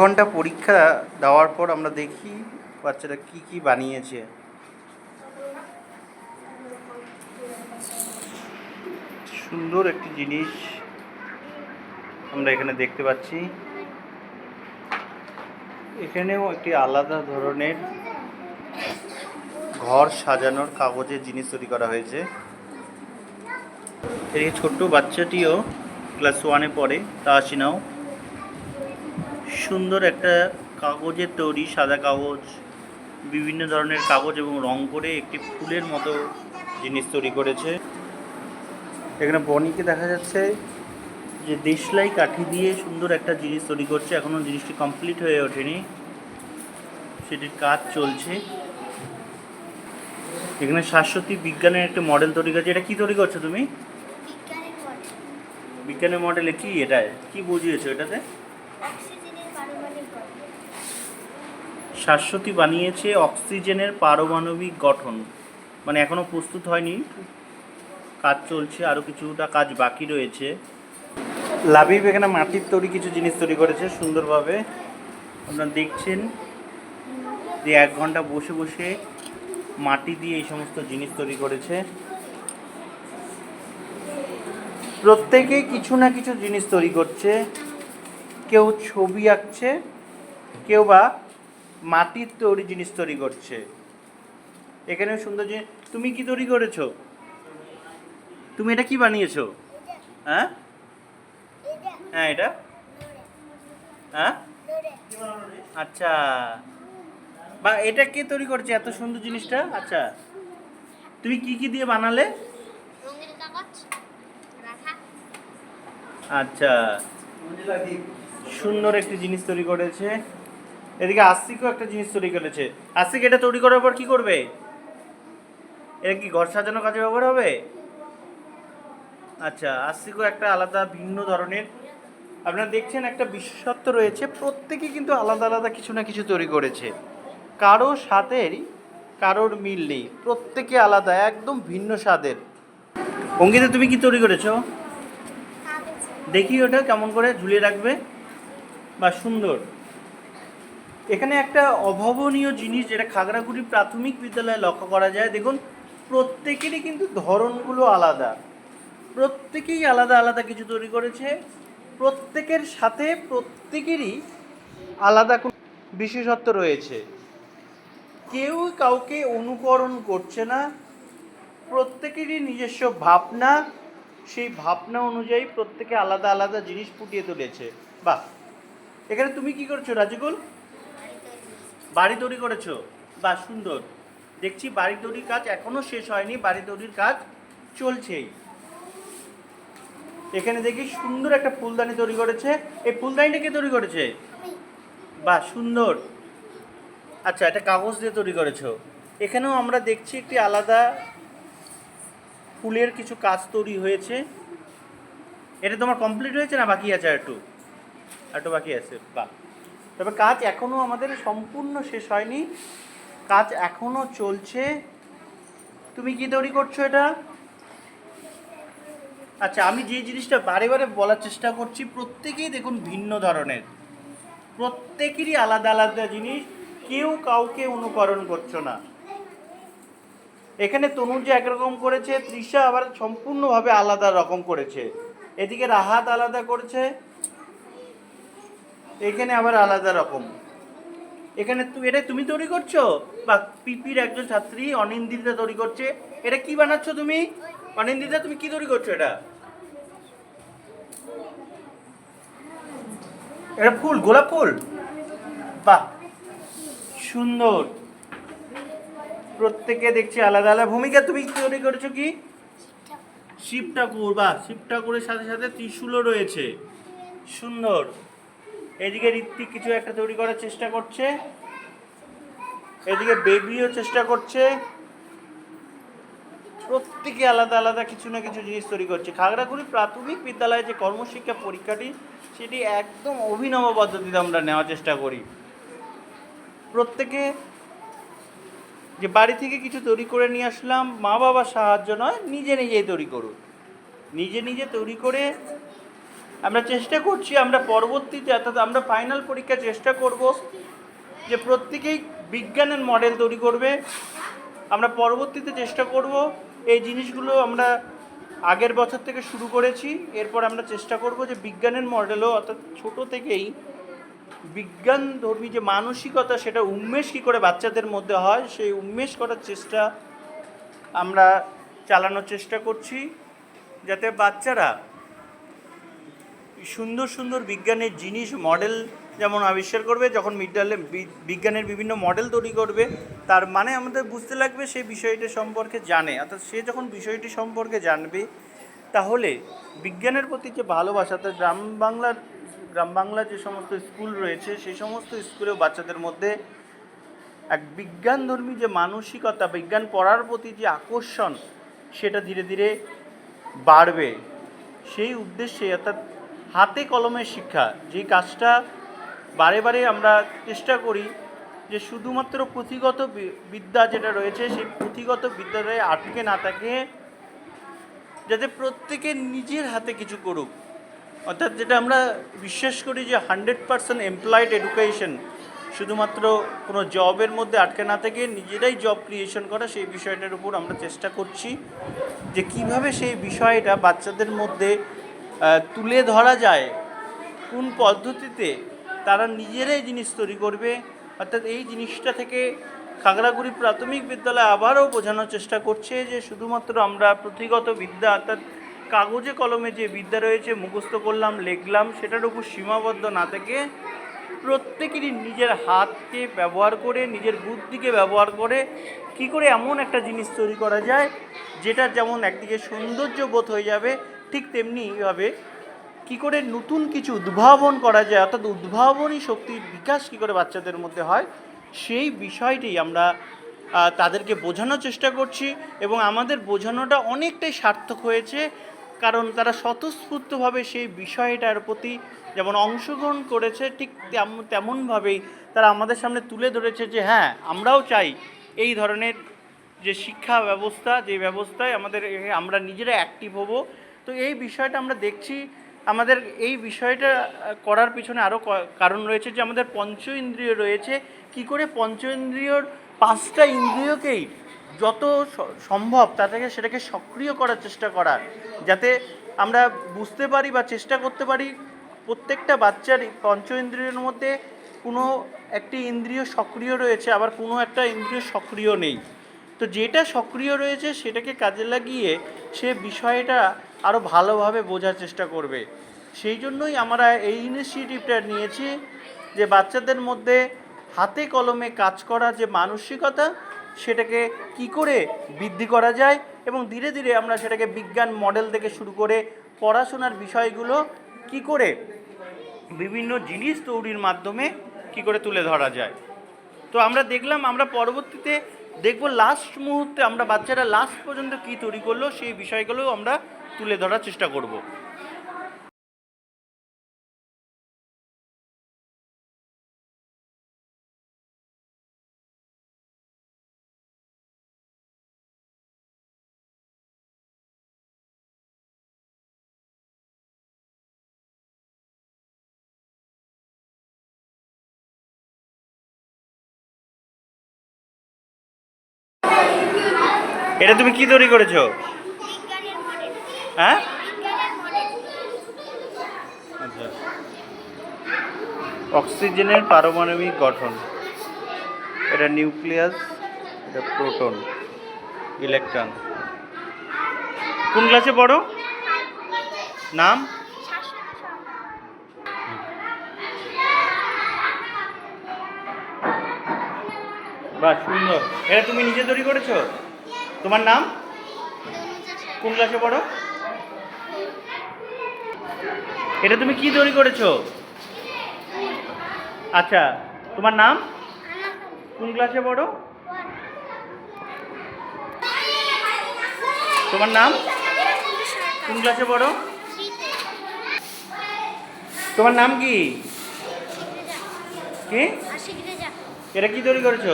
ঘণ্টা পরীক্ষা দেওয়ার পর আমরা দেখি বাচ্চারা কি কি বানিয়েছে। সুন্দর একটি জিনিস আমরা এখানে দেখতে পাচ্ছি। এখানেও একটি আলাদা ধরনের ঘর সাজানোর কাগজের জিনিস তৈরি করা হয়েছে। এই ছোট্ট বাচ্চাটিও ক্লাস ওয়ানে পড়ে তাসিনাও সুন্দর একটা কাগজের তৈরি সাদা কাগজ বিভিন্ন ধরনের কাগজ এবং রং করে একটি ফুলের মতো জিনিস তৈরি করেছে। এখানে বনিকে দেখা যাচ্ছে যে দেশলাই কাঠি দিয়ে সুন্দর একটা জিনিস তৈরি করছে। এখনও জিনিসটি কমপ্লিট হয়ে ওঠেনি। সেটির কাজ চলছে। এখানে শাশ্বতী বিজ্ঞানের একটা মডেল তৈরি করছে। এটা কি তৈরি করছ তুমি? বিজ্ঞানের মডেল। কি? এটা কি বুঝিয়েছো এটাতে? শাশ্বতী বানিয়েছে অক্সিজেনের পারমাণবিক গঠন। মানে এখনও প্রস্তুত হয়নি। কাজ চলছে আরও কিছুটা কাজ বাকি রয়েছে। লাবিব এখানে মাটির তৈরি কিছু জিনিস তৈরি করেছে সুন্দরভাবে। আপনারা দেখছেন যে এক ঘণ্টা বসে বসে মাটি দিয়ে এই সমস্ত জিনিস তৈরি করেছে। প্রত্যেকে কিছু না কিছু জিনিস তৈরি করছে। কেউ ছবি আঁকছে, কেউ বা মাটির তৈরি জিনিস তৈরি করছে। এখানে সুন্দর জিনিস। তুমি কি তৈরি করেছ? তুমি এটা কি বানিয়েছো? হ্যাঁ? হ্যাঁ এটা? হ্যাঁ? আচ্ছা। বা এটা কে তৈরি করছে? এত সুন্দর জিনিসটা? আচ্ছা। তুমি কি কি দিয়ে বানালে? আচ্ছা। সুন্দর একটি জিনিস তৈরি করেছে। এদিকে আস্তিকও একটা জিনিস তৈরি করেছে। আস্তিক এটা তৈরি করার পর কি করবে? এটা কি ঘর সাজানোর কাজে ব্যবহার হবে? আচ্ছা আস্তিকও একটা আলাদা ভিন্ন ধরনের। আপনারা দেখছেন একটা বিশেষত্ব রয়েছে প্রত্যেকে কিন্তু আলাদা আলাদা কিছু না কিছু তৈরি করেছে। কারও স্বাদেরই কারোর মিল নেই প্রত্যেকে আলাদা একদম ভিন্ন স্বাদের। অঙ্কিতা তুমি কি তৈরি করেছ? দেখি ওটা কেমন করে ঝুলিয়ে রাখবে। বা সুন্দর। এখানে একটা অভাবনীয় জিনিস যেটা খাগড়াগুড়ি প্রাথমিক বিদ্যালয়ে লক্ষ্য করা যায়, দেখুন, প্রত্যেকেরই কিন্তু ধরনগুলো আলাদা। প্রত্যেকেই আলাদা আলাদা কিছু তৈরি করেছে, প্রত্যেকের সাথে প্রত্যেকেরই আলাদা কোনো বিশেষত্ব রয়েছে। কেউ কাউকে অনুকরণ করছে না, প্রত্যেকেরই নিজস্ব ভাবনা, সেই ভাবনা অনুযায়ী প্রত্যেকে আলাদা আলাদা জিনিস ফুটিয়ে তুলেছে। বাহ! এখানে তুমি কি করছ, রাজিকুল? বাড়ি তৈরি করেছ? বাহ, সুন্দর। দেখছি বাড়ি তৈরির কাজ এখনও শেষ হয়নি, বাড়ি তৈরির কাজ চলছেই। এখানে দেখি সুন্দর একটা ফুলদানি তৈরি করেছে। এই ফুলদানিটা কে তৈরি করেছে? বাহ, সুন্দর। আচ্ছা এটা কাগজ দিয়ে তৈরি করেছ। এখানেও আমরা দেখছি একটি আলাদা ফুলের কিছু কাজ তৈরি হয়েছে। এটা তোমার কমপ্লিট হয়েছে না বাকি আছে একটু? একটু বাকি আছে, বাহ। তবে কাজ এখনও আমাদের সম্পূর্ণ শেষ হয়নি। কাজ এখনও চলছে। তুমি কি তৈরি করছ এটা? আচ্ছা আমি যে জিনিসটা বারে বারে বলার চেষ্টা করছি, প্রত্যেকেই দেখুন ভিন্ন ধরনের। প্রত্যেকেরই আলাদা আলাদা জিনিস, কেউ কাউকে অনুকরণ করছ না। এখানে তনুজা একরকম করেছে, তৃষা আবার সম্পূর্ণভাবে আলাদা রকম করেছে। এদিকে রাহাত আলাদা করেছে এখানে আবার আলাদা রকম। এখানে এটা তুমি তৈরি করছ? বা পিপির একজন ছাত্রী অনিন্দিতা তৈরি করছে। এটা কি বানাচ্ছ তুমি? অনিন্দিতা তুমি কি তৈরি করছ এটা? এটা ফুল, গোলাপ ফুল? বাহ, সুন্দর। প্রত্যেকে দেখছি আলাদা আলাদা ভূমিকা। তুমি তৈরি করেছ কি? শিব ঠাকুর বা শিব ঠাকুরের সাথে সাথে ত্রিশূলও রয়েছে। সুন্দর। এদিকে ঋত্বিক কিছু একটা তৈরি করার চেষ্টা করছে। এদিকে বেবিও চেষ্টা করছে। প্রত্যেকে আলাদা আলাদা কিছু না কিছু জিনিস তৈরি করছে। খাগড়াগুড়ি প্রাথমিক বিদ্যালয়ে যে কর্মশিক্ষা পরীক্ষাটি, সেটি একদম অভিনব পদ্ধতিতে আমরা নেওয়ার চেষ্টা করি। প্রত্যেকে যে বাড়ি থেকে কিছু তৈরি করে নিয়ে আসলাম মা বাবার সাহায্য নয়, নিজে নিজেই তৈরি করুন। নিজে নিজে তৈরি করে আমরা চেষ্টা করছি, আমরা পরবর্তীতে অর্থাৎ আমরা ফাইনাল পরীক্ষা চেষ্টা করব যে প্রত্যেকেই বিজ্ঞানের মডেল তৈরি করবে। আমরা পরবর্তীতে চেষ্টা করব এই জিনিসগুলো আমরা আগের বছর থেকে শুরু করেছি, এরপর আমরা চেষ্টা করব যে বিজ্ঞানের মডেলও অর্থাৎ ছোট থেকেই বিজ্ঞান ধর্মী যে মানসিকতা, সেটা উন্মেষ কী করে বাচ্চাদের মধ্যে হয়, সেই উন্মেষ করার চেষ্টা আমরা চালানোর চেষ্টা করছি, যাতে বাচ্চারা সুন্দর সুন্দর বিজ্ঞানের জিনিস মডেল যেমন আবিষ্কার করবে, যখন বি- বিজ্ঞানের বিভিন্ন মডেল তৈরি করবে, তার মানে আমাদের বুঝতে লাগবে সেই বিষয়টি সম্পর্কে জানে। অর্থাৎ সে যখন বিষয়টি সম্পর্কে জানবে, তাহলে বিজ্ঞানের প্রতি যে ভালোবাসা, অর্থাৎ গ্রাম বাংলার গ্রাম বাংলার যে সমস্ত স্কুল রয়েছে, সেই সমস্ত স্কুলেও বাচ্চাদের মধ্যে এক বিজ্ঞানধর্মী যে মানসিকতা, বিজ্ঞান পড়ার প্রতি যে আকর্ষণ, সেটা ধীরে ধীরে বাড়বে। সেই উদ্দেশ্যে, অর্থাৎ হাতে কলমের শিক্ষা যেই কাজটা বারে বারে আমরা চেষ্টা করি যে শুধুমাত্র পুঁথিগত বিদ্যা যেটা রয়েছে, সেই পুঁথিগত বিদ্যাটায় আটকে না থাকে, যাতে প্রত্যেকে নিজের হাতে কিছু করুক। অর্থাৎ যেটা আমরা বিশ্বাস করি যে হান্ড্রেড পার্সেন্ট এমপ্লয়েড এডুকেশন শুধুমাত্র কোনো জবের মধ্যে আটকে না থেকে নিজেরাই জব ক্রিয়েশন করা, সেই বিষয়টার উপর আমরা চেষ্টা করছি যে কীভাবে সেই বিষয়টা বাচ্চাদের মধ্যে তুলে ধরা যায় কোন পদ্ধতিতে তারা নিজেরাই জিনিস তৈরি করবে, অর্থাৎ এই জিনিসটা থেকে খাগড়াগুড়ি প্রাথমিক বিদ্যালয় আবারও বোঝানোর চেষ্টা করছে যে শুধুমাত্র আমরা পুঁথিগত বিদ্যা, অর্থাৎ কাগজে কলমে যে বিদ্যা রয়েছে মুখস্থ করলাম, লিখলাম, সেটার উপর সীমাবদ্ধ না থেকে প্রত্যেকেরই নিজের হাতকে ব্যবহার করে, নিজের বুদ্ধিকে ব্যবহার করে কি করে এমন একটা জিনিস তৈরি করা যায় যেটা যেমন একদিকে সৌন্দর্য বোধ হয়ে যাবে ঠিক তেমনিভাবে কি করে নতুন কিছু উদ্ভাবন করা যায়, অর্থাৎ উদ্ভাবনী শক্তির বিকাশ কি করে বাচ্চাদের মধ্যে হয়, সেই বিষয়টি আমরা তাদেরকে বোঝানোর চেষ্টা করছি এবং আমাদের বোঝানোটা অনেকটাই সার্থক হয়েছে, কারণ তারা স্বতঃস্ফূর্তভাবে সেই বিষয়টার প্রতি যেমন অংশগ্রহণ করেছে, ঠিক তেমন তেমনভাবেই তারা আমাদের সামনে তুলে ধরেছে যে হ্যাঁ আমরাও চাই এই ধরনের যে শিক্ষা ব্যবস্থা, যে ব্যবস্থায় আমাদের আমরা নিজেরা অ্যাক্টিভ হব তো এই বিষয়টা আমরা দেখছি, আমাদের এই বিষয়টা করার পিছনে আরও কারণ রয়েছে যে আমাদের পঞ্চ ইন্দ্রিয় রয়েছে। কি করে পঞ্চ ইন্দ্রিয়র পাঁচটা ইন্দ্রিয়কেই যত সম্ভব তাদেরকে সেটাকে সক্রিয় করার চেষ্টা করা, যাতে আমরা বুঝতে পারি বা চেষ্টা করতে পারি প্রত্যেকটা বাচ্চারই পঞ্চ ইন্দ্রিয়ের মধ্যে কোনো একটি ইন্দ্রিয় সক্রিয় রয়েছে, আবার কোনো একটা ইন্দ্রিয় সক্রিয় নেই। তো যেটা সক্রিয় রয়েছে সেটাকে কাজে লাগিয়ে সে বিষয়টা আরও ভালোভাবে বোঝার চেষ্টা করবে। সেই জন্যই আমরা এই ইনিশিয়েটিভটা নিয়েছি যে বাচ্চাদের মধ্যে হাতে কলমে কাজ করা যে মানসিকতা, সেটাকে কি করে বৃদ্ধি করা যায় এবং ধীরে ধীরে আমরা সেটাকে বিজ্ঞান মডেল থেকে শুরু করে পড়াশোনার বিষয়গুলো কি করে বিভিন্ন জিনিস তৈরির মাধ্যমে কি করে তুলে ধরা যায়। তো আমরা দেখলাম, আমরা পরবর্তীতে দেখব লাস্ট মুহূর্তে আমরা বাচ্চারা লাস্ট পর্যন্ত কি তৈরি করল, সেই বিষয়গুলো আমরা তুলে ধরার চেষ্টা করব। এটা তুমি কি তৈরি করেছ? হ্যাঁ? আচ্ছা অক্সিজেনের পারমাণবিক গঠন। এটা নিউক্লিয়াস, এটা প্রোটন, ইলেকট্রন। কোন ক্লাসে পড়ো? নাম? বাহ, সুন্দর। এটা তুমি নিজে তৈরি করেছ? তোমার নাম? কোন ক্লাসে পড়ো? এটা তুমি কি তৈরি করেছ? আচ্ছা তোমার নাম? কোন ক্লাসে পড়ো? তোমার নাম? কোন ক্লাসে পড়ো? তোমার নাম কি? কি? এটা কি তৈরি করেছ?